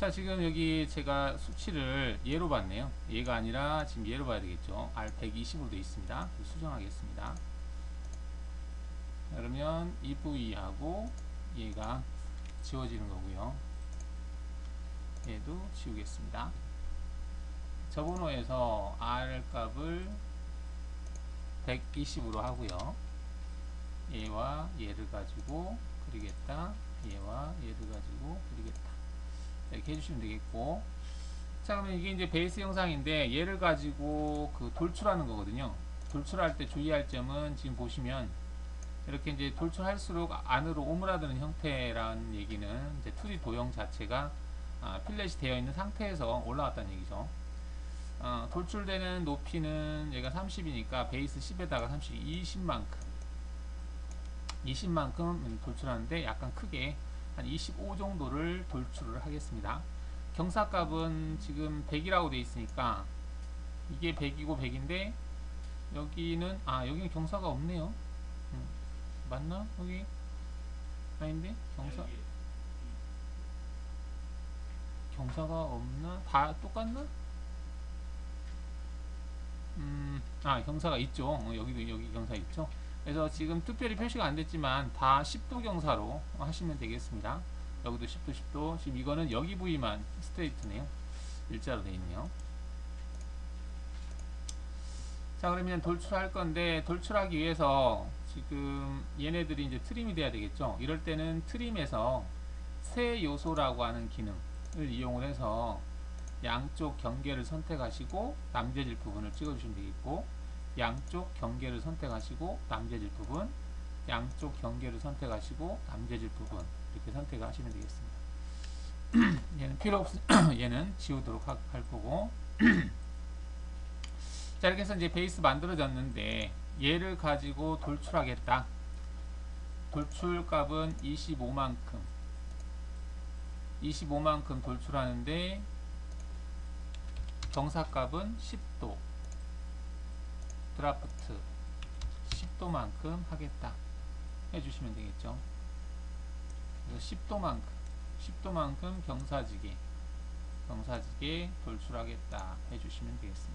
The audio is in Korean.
자 지금 여기 제가 수치를 예로 봤네요. 얘가 아니라 지금 예로 봐야 되겠죠. R120으로 되어 있습니다. 수정하겠습니다. 그러면 이 부위하고 얘가 지워지는 거고요. 얘도 지우겠습니다. 저번호에서 R 값을 120으로 하고요. 얘와 얘를 가지고 그리겠다. 얘와 얘를 가지고 그리겠다 해주시면 되겠고. 자 그러면 이게 이제 베이스 영상인데 얘를 가지고 그 돌출하는 거거든요. 돌출할 때 주의할 점은 지금 보시면 이렇게 이제 돌출할수록 안으로 오므라드는 형태라는 얘기는 이제 2D 도형 자체가 아, 필렛이 되어 있는 상태에서 올라왔다는 얘기죠. 어, 돌출되는 높이는 얘가 30이니까 베이스 10에다가 30, 20만큼. 20만큼 돌출하는데 약간 크게 한 25 정도를 돌출을 하겠습니다. 경사값은 지금 100이라고 돼 있으니까 이게 100이고 100인데 여기는 아 여기는 경사가 없네요. 음, 맞나? 여기 아닌데 경사 경사가 없나? 다 똑같나? 음, 아 경사가 있죠. 어, 여기도 여기 경사 있죠. 그래서 지금 특별히 표시가 안 됐지만 다 10도 경사로 하시면 되겠습니다. 여기도 10도 10도 지금 이거는 여기 부위만 스트레이트네요. 일자로 되어 있네요. 자 그러면 돌출할 건데 돌출하기 위해서 지금 얘네들이 이제 트림이 돼야 되겠죠. 이럴 때는 트림에서 새 요소라고 하는 기능을 이용을 해서 양쪽 경계를 선택하시고 남겨질 부분을 찍어주시면 되겠고 양쪽 경계를 선택하시고 남겨질 부분 양쪽 경계를 선택하시고 남겨질 부분 이렇게 선택을 하시면 되겠습니다. 얘는 필요 없 얘는 지우도록 하, 할 거고. 자 이렇게 해서 이제 베이스 만들어졌는데 얘를 가지고 돌출하겠다. 돌출 값은 25만큼. 25만큼 돌출하는데 경사값은 10도 드라프트 10도만큼 하겠다 해주시면 되겠죠. 그래서 10도만큼 10도만큼 경사지게 경사지게 돌출하겠다 해주시면 되겠습니다